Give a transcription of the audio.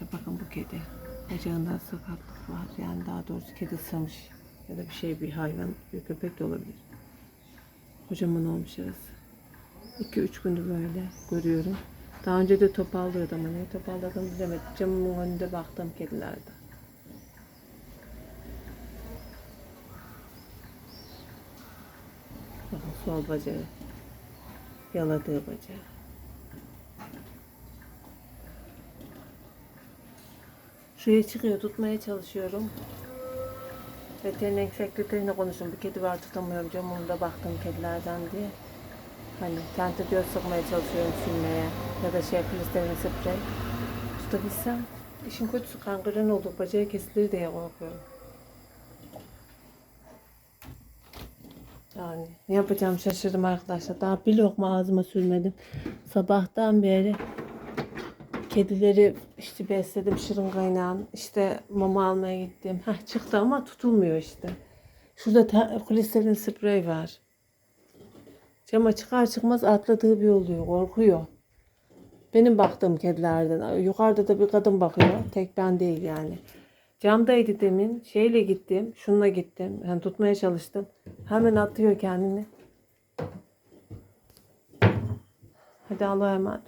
İşte bakın bu kedi. Bacağında sakatlık var. Yani daha doğrusu kedi ısırmış. Ya da bir şey bir hayvan, bir köpek de olabilir. Kocaman olmuş arası. 2-3 gündür böyle görüyorum. Daha önce de topallıyordu ama ne topalladım bilemedim. Camımın önünde baktım kedilerde. Bakın sol bacağı. Yaladığı bacağı. Şuraya çıkıyor tutmaya çalışıyorum. Veteriner sekreterine konuştum. Bir kedi var tutamıyorum camımda baktım kedilerden diye. Hani tentürbiyot sokmaya çalışıyorum silmeye. Ya da şey filizlerin sprey. Tutabilsem. İşin kötüsü kangren oldu. Bacağı kesilir diye korkuyorum. Yani ne yapacağım şaşırdım arkadaşlar. Daha bir lokma ağzıma sürmedim. Sabahtan beri kedileri işte besledim şırıngayla. işte mama almaya gittim. Heh, çıktı ama tutulmuyor işte. Şurada klisterin sprey var. Cama çıkar çıkmaz atladığı bir oluyor. Korkuyor. Benim baktığım kedilerden. Yukarıda da bir kadın bakıyor. Tek ben değil yani. Camdaydı demin. Şeyle gittim. Şununla gittim. Yani tutmaya çalıştım. Hemen atıyor kendini. Hadi Allah'a emanet.